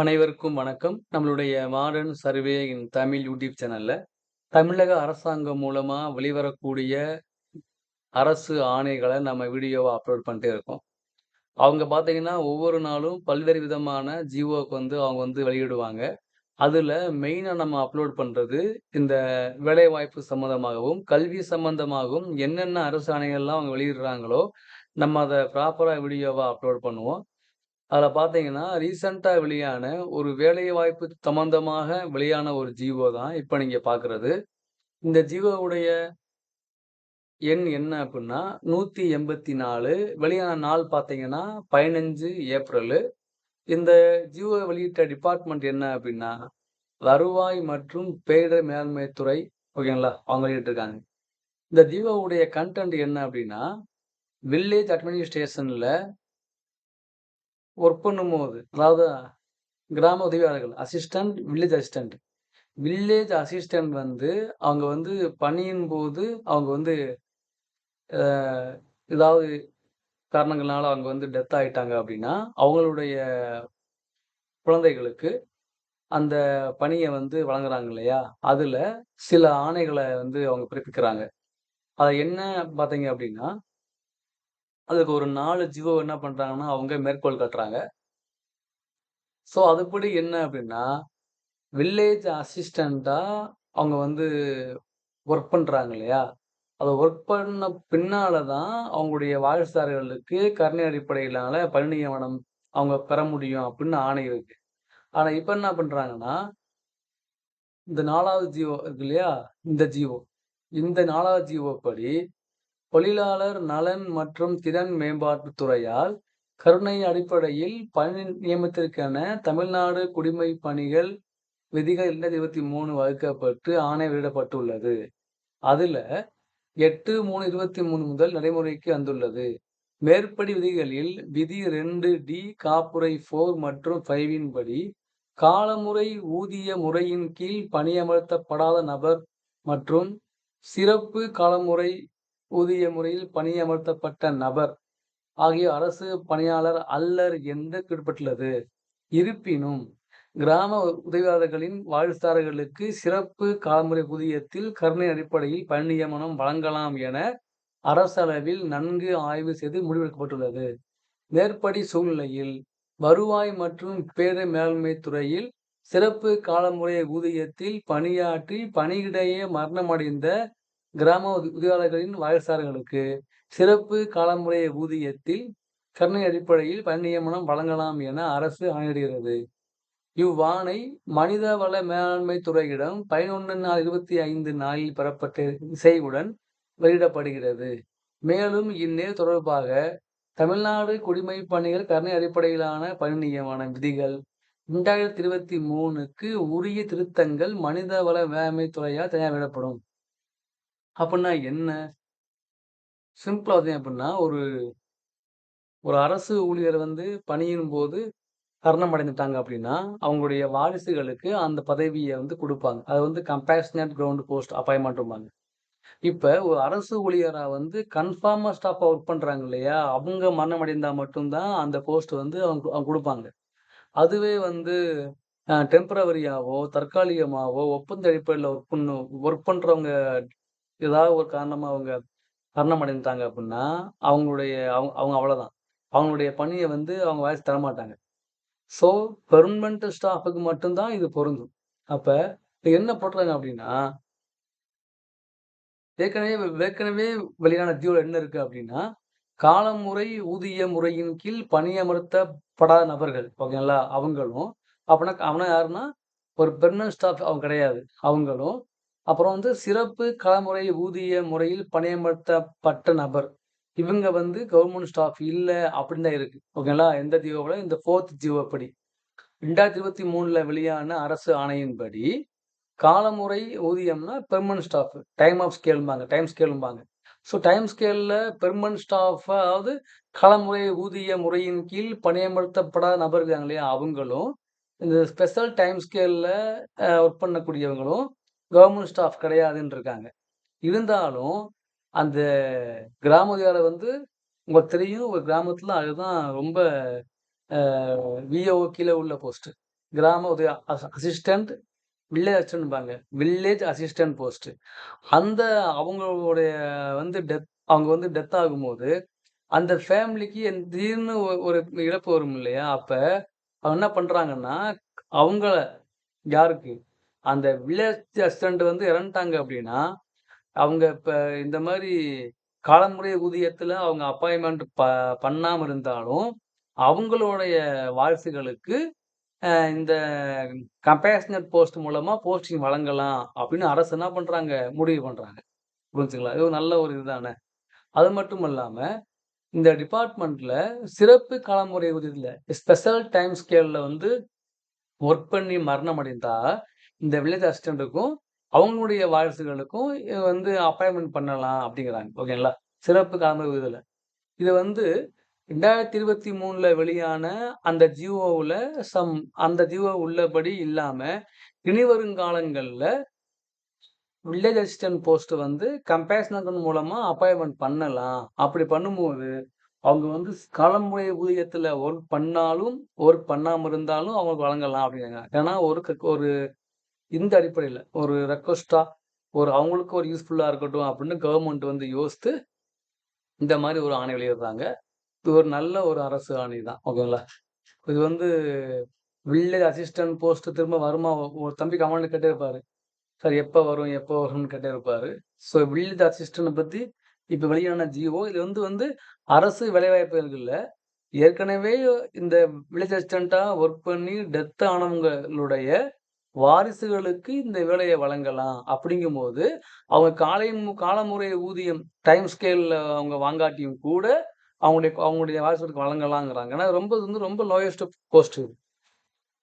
அனைவருக்கும் வணக்கம். நம்மளுடைய modern survey in Tamil YouTube சேனல்ல, தமிழக அரசாங்கம் மூலமா வெளிவரக்கூடிய அரசு ஆணைகளை நம்ம வீடியோவை அப்லோட் பண்ணிட்டே இருக்கோம். அவங்க பார்த்தீங்கன்னா, ஒவ்வொரு நாளும் பல்வேறு விதமான ஜிஓக்கு வந்து அவங்க வந்து வெளியிடுவாங்க. அதில் மெயினாக நம்ம அப்லோட் பண்ணுறது இந்த வேலைவாய்ப்பு சம்மந்தமாகவும், கல்வி சம்மந்தமாகவும் என்னென்ன அரசு ஆணைகள்லாம் அவங்க வெளியிடுறாங்களோ, நம்ம அதை ப்ராப்பராக வீடியோவாக அப்லோட் பண்ணுவோம். அதில் பார்த்தீங்கன்னா, ரீசண்டாக வெளியான ஒரு வேலைவாய்ப்பு சம்மந்தமாக வெளியான ஒரு ஜீவோ தான் இப்போ நீங்கள் பார்க்குறது. இந்த ஜீவோவுடைய எண் என்ன அப்படின்னா நூற்றி எண்பத்தி நாலு வெளியான நாள் பார்த்தீங்கன்னா, 15 ஏப்ரலு. இந்த ஜியோ வெளியிட்ட டிபார்ட்மெண்ட் என்ன அப்படின்னா வருவாய் மற்றும் பேரிடர் மேலாண்மை துறை ஓகேங்களா? அவங்க வெளியிட்டிருக்காங்க. இந்த ஜீவோவுடைய கன்டென்ட் என்ன அப்படின்னா வில்லேஜ் அட்மினிஸ்ட்ரேஷனில் ஒர்க் பண்ணும்போது, அதாவது கிராம உதவியாளர்கள், assistant, village assistant. Village assistant வந்து அவங்க வந்து பணியின் போது அவங்க வந்து ஏதாவது காரணங்களால அவங்க வந்து டெத் ஆகிட்டாங்க அப்படின்னா அவங்களுடைய குழந்தைகளுக்கு அந்த பணியை வந்து வழங்குறாங்க இல்லையா? அதில் சில ஆணைகளை வந்து அவங்க பிறப்பிக்கிறாங்க. அதை என்ன பார்த்தீங்க அப்படின்னா அதுக்கு ஒரு நாலு ஜிஓ என்ன பண்றாங்கன்னா, அவங்க மேற்கோள் காட்டுறாங்க. ஸோ, அதுபடி என்ன அப்படின்னா வில்லேஜ் அசிஸ்டண்ட்டாக அவங்க வந்து ஒர்க் பண்றாங்க இல்லையா? அத ஒர்க் பண்ண பின்னால் தான் அவங்களுடைய வாரிசுதாரர்களுக்கு கருணை அடிப்படையிலான பணி நியமனம் அவங்க பெற முடியும் அப்படின்னு ஆணை இருக்கு. ஆனா இப்ப என்ன பண்றாங்கன்னா இந்த நாலாவது ஜீவோ இருக்கு இல்லையா? இந்த ஜீவோ இந்த நாலாவது ஜீவோ படி, தொழிலாளர் நலன் மற்றும் திறன் மேம்பாட்டு துறையால் கருணை அடிப்படையில் பணி நியமனத்திற்கான தமிழ்நாடு குடிமை பணிகள் விதிகள் 2023 வகுக்கப்பட்டு ஆணை வெளியிடப்பட்டுள்ளது. அதுல 8/3/23 முதல் நடைமுறைக்கு வந்துள்ளது. மேற்படி விதிகளில் விதி ரெண்டு டி காப்புரை ஃபோர் மற்றும் ஃபைவின் படி, காலமுறை ஊதிய முறையின் கீழ் பணியமர்த்தப்படாத நபர் மற்றும் சிறப்பு காலமுறை ஊதிய முறையில் பணியமர்த்தப்பட்ட நபர் ஆகிய அரசு பணியாளர் அல்லர் என்று குறிப்பிட்டுள்ளது. இருப்பினும், கிராம உதவியாளர்களின் வாழ்த்தாரர்களுக்கு சிறப்பு காலமுறை ஊதியத்தில் கருணை அடிப்படையில் பணி நியமனம் வழங்கலாம் என அரசளவில் நன்கு ஆய்வு செய்து முடிவெடுக்கப்பட்டுள்ளது. மேற்படி சூழ்நிலையில், வருவாய் மற்றும் பேரிடர் மேலாண்மை துறையில் சிறப்பு காலமுறை ஊதியத்தில் பணியாற்றி பணியிடையே மரணமடைந்த கிராம உதவியாளர்களின் வாரிசுதாரர்களுக்கு சிறப்பு காலமுறை ஊதியத்தில் கருணை அடிப்படையில் பணி நியமனம் வழங்கலாம் என அரசு ஆணையிடுகிறது. இவ்வாணை மனிதவள மேலாண்மை துறையிடம் 11/4/25 நாளில் பெறப்பட்ட இசைவுடன் வெளியிடப்படுகிறது. மேலும் இந்நிலை தொடர்பாக தமிழ்நாடு குடிமைப் பணிகள் கருணை அடிப்படையிலான பணி நியமன விதிகள் 2023க்கு உரிய திருத்தங்கள் மனிதவள மேலாண்மை துறையால் தயாரிடப்படும் அப்புட்ன்னா என்ன? சிம்பிளா பார்த்தீங்க அப்படின்னா ஒரு ஒரு அரசு ஊழியர் வந்து பணியின் போது மரணம் அடைந்துட்டாங்க அப்டின்னா, அவங்களுடைய வாரிசுகளுக்கு அந்த பதவிய வந்து குடுப்பாங்க. அது வந்து கம்பேஷனேட் கிரவுண்ட் போஸ்ட் அப்பாயின்ட்மென்ட்ம்பாங்க. இப்ப ஒரு அரசு ஊழியரா வந்து கன்ஃபார்மா ஸ்டாஃபாக ஒர்க் பண்றாங்க இல்லையா? அவங்க மரணம் அடைந்தா மட்டும் தான் அந்த போஸ்ட் வந்து அவங்க அவங்க குடுப்பாங்க. அதுவே வந்து அ டெம்பரவரியாவோ, தற்காலிகமாவோ, ஒப்பந்த அடிப்படையில ஒர்க் பண்ண ஒர்க் பண்றவங்க ஏதாவது ஒரு காரணமா அவங்க மரணம் அடைந்துட்டாங்க அப்படின்னா அவங்களுடைய அவங்க அவங்க அவ்வளோதான் அவங்களுடைய பணியை வந்து அவங்க வாரிசு தரமாட்டாங்க. ஸோ, பெர்மனண்ட் ஸ்டாஃபுக்கு மட்டும் தான் இது பொருந்தும். அப்ப என்ன போட்டுறாங்க அப்படின்னா ஏற்கனவே ஏற்கனவே வெளியான ஜியோல என்ன இருக்கு அப்படின்னா காலமுறை ஊதிய முறையின் கீழ் பணியமர்த்தப்படாத நபர்கள் ஓகேங்களா? அவங்களும், அப்படின்னா அவனா யாருன்னா, ஒரு பெர்மனன்ட் ஸ்டாஃப் அவங்க கிடையாது. அவங்களும், அப்புறம் வந்து சிறப்பு களமுறை ஊதிய முறையில் பணியமர்த்தப்பட்ட நபர். இவங்க வந்து கவர்மெண்ட் ஸ்டாஃப் இல்லை அப்படின்னு தான் இருக்கு. ஓகேங்களா? எந்த ஜியோவுல இந்த 4த் ஜியோ படி. 2023ல வெளியான அரசு ஆணையின்படி, காலமுறை ஊதியம்னா பெர்மனன்ட் ஸ்டாஃப். டைம் ஆஃப் ஸ்கேல்பாங்க டைம் ஸ்கேலும்பாங்க ஸோ, டைம் ஸ்கேலில் பெர்மனன்ட் ஸ்டாஃப் அதாவது காலமுறை ஊதிய முறையின் கீழ் பணியமர்த்தப்படாத நபர் இருக்காங்க இல்லையா? அவங்களும், இந்த ஸ்பெஷல் டைம் ஸ்கேலில் ஒர்க் பண்ணக்கூடியவங்களும் கவர்மெண்ட் ஸ்டாஃப் கிடையாதுன்னு இருக்காங்க. இருந்தாலும், அந்த கிராம வந்து உங்களுக்கு தெரியும் ஒரு கிராமத்தில் அதுதான் ரொம்ப விஓ விஏஓ உள்ள போஸ்ட்டு கிராம உதவி அசிஸ்டண்ட் வில்லேஜ் அசிஸ்டன்ட்பாங்க வில்லேஜ் அசிஸ்டன்ட் போஸ்ட்டு அந்த அவங்களுடைய வந்து டெத் அவங்க வந்து டெத் ஆகும்போது அந்த ஃபேமிலிக்கு திடீர்னு ஒரு இழப்பு வரும் இல்லையா? அப்போ அவங்க என்ன பண்றாங்கன்னா அவங்கள யாருக்கு? அந்த வில்லேஜ் அசிஸ்டன்ட் வந்து இறந்துட்டாங்க அப்படின்னா அவங்க இப்போ இந்த மாதிரி காலமுறை ஊதியத்தில் அவங்க அப்பாயின்மெண்ட் ப பண்ணாமல் இருந்தாலும் அவங்களுடைய வாரிசுகளுக்கு இந்த கம்பேஷனட் போஸ்ட் மூலமாக போஸ்டிங் வழங்கலாம் அப்படின்னு அரசு என்ன பண்ணுறாங்க முடிவு பண்ணுறாங்க புரிஞ்சுங்களா? இது ஒரு நல்ல ஒரு இதுதானே? அது மட்டும் இல்லாமல் இந்த டிபார்ட்மெண்ட்டில் சிறப்பு காலமுறை ஊதியத்தில் ஸ்பெஷல் டைம் ஸ்கேலில் வந்து ஒர்க் பண்ணி மரணம் அடைந்தால் இந்த வில்லேஜ் அசிஸ்டண்ட்டுக்கும் அவங்களுடைய வாரிசுகளுக்கும் வந்து அப்பாயின்மெண்ட் பண்ணலாம் அப்படிங்கிறாங்க. ஓகேங்களா சிறப்பு காலமுறை ஊதியத்துல இது வந்து ரெண்டாயிரத்தி இருபத்தி மூணுல வெளியான அந்த ஜியோவில் சம் அந்த ஜியோ உள்ளபடி இல்லாம இனி வருங்காலங்கள்ல வில்லேஜ் அசிஸ்டன்ட் போஸ்ட் வந்து கம்பேஷன் மூலமா அப்பாயின்மெண்ட் பண்ணலாம். அப்படி பண்ணும்போது அவங்க வந்து காலமுறை ஊதியத்துல ஒர்க் பண்ணாலும் ஒர்க் பண்ணாம இருந்தாலும் அவங்க வழங்கலாம் அப்படிங்கிறாங்க. ஏன்னா ஒரு க- ஒரு இந்த அடிப்படையில் ஒரு ரெக்வஸ்டா ஒரு அவங்களுக்கு ஒரு யூஸ்ஃபுல்லாக இருக்கட்டும் அப்படின்னு கவர்மெண்ட் வந்து யோசித்து இந்த மாதிரி ஒரு ஆணை வெளியிடுறாங்க. இது ஒரு நல்ல ஒரு அரசு ஆணை தான் ஓகேங்களா இது வந்து வில்லேஜ் அசிஸ்டன்ட் போஸ்ட் திரும்ப வருமா? ஒரு தம்பி கமாண்ட் கேட்டே இருப்பார் சார் எப்போ வரும் எப்போ வரும்னு கேட்டே இருப்பார் ஸோ வில்லேஜ் அசிஸ்டன்ட் பற்றி இப்போ வெளியான ஜிஓ இது வந்து வந்து அரசு வேலைவாய்ப்புகளில் ஏற்கனவே இந்த வில்லேஜ் அசிஸ்டண்ட்டாக ஒர்க் பண்ணி டெத் ஆனவங்களுடைய வாரிசுகளுக்கு இந்த வேலையை வழங்கலாம். அப்படிங்கும்போது அவங்க காலை காலமுறை ஊதியம் டைம் ஸ்கேலில் அவங்க வாங்காட்டியும் கூட அவங்களுடைய அவங்களுடைய வாரிசுகளுக்கு வழங்கலாங்கிறாங்க. ஏன்னா ரொம்ப இது வந்து ரொம்ப லோயஸ்ட் போஸ்ட் இது.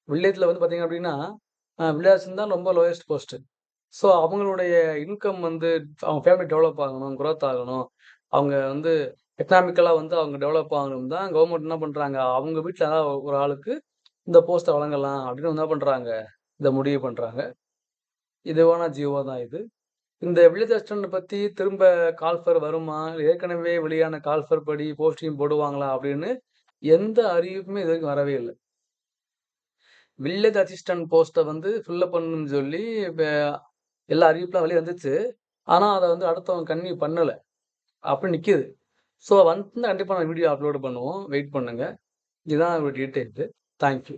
வில்லேஜில் வந்து பார்த்தீங்க அப்படின்னா வில்லேஜ் தான் ரொம்ப லோயஸ்ட் போஸ்ட் ஸோ அவங்களுடைய இன்கம் வந்து அவங்க ஃபேமிலி டெவலப் ஆகணும் குரோத் ஆகணும். அவங்க வந்து எக்கனாமிக்கலாக வந்து அவங்க டெவலப் ஆகணும் தான் கவர்மெண்ட் என்ன பண்ணுறாங்க அவங்க வீட்டில் ஏதாவது ஒரு ஆளுக்கு இந்த போஸ்ட்டை வழங்கலாம் அப்படின்னு என்ன பண்ணுறாங்க இதை முடிவு பண்ணுறாங்க இதுவான ஜியோ தான் இது. இந்த வில்லேஜ் பற்றி திரும்ப கால்ஃபர் வருமா? ஏற்கனவே வெளியான கால்ஃபர் படி போஸ்டிங் போடுவாங்களா அப்படின்னு எந்த அறிவிப்புமே இது வரைக்கும் வரவே இல்லை. வில்லேஜ் அசிஸ்டன்ட் போஸ்ட்டை வந்து ஃபில்லப் பண்ணணும்னு சொல்லி இப்போ எல்லா அறிவிப்புலாம் வெளியே வந்துச்சு. ஆனால் அதை வந்து அடுத்தவங்க கன்னியூ பண்ணலை. அப்படி நிற்கிது ஸோ வந்து கண்டிப்பாக நான் வீடியோ அப்லோட் பண்ணுவோம். வெயிட் பண்ணுங்கள் இதுதான் ஒரு டீட்டெயில்ஸு தேங்க்யூ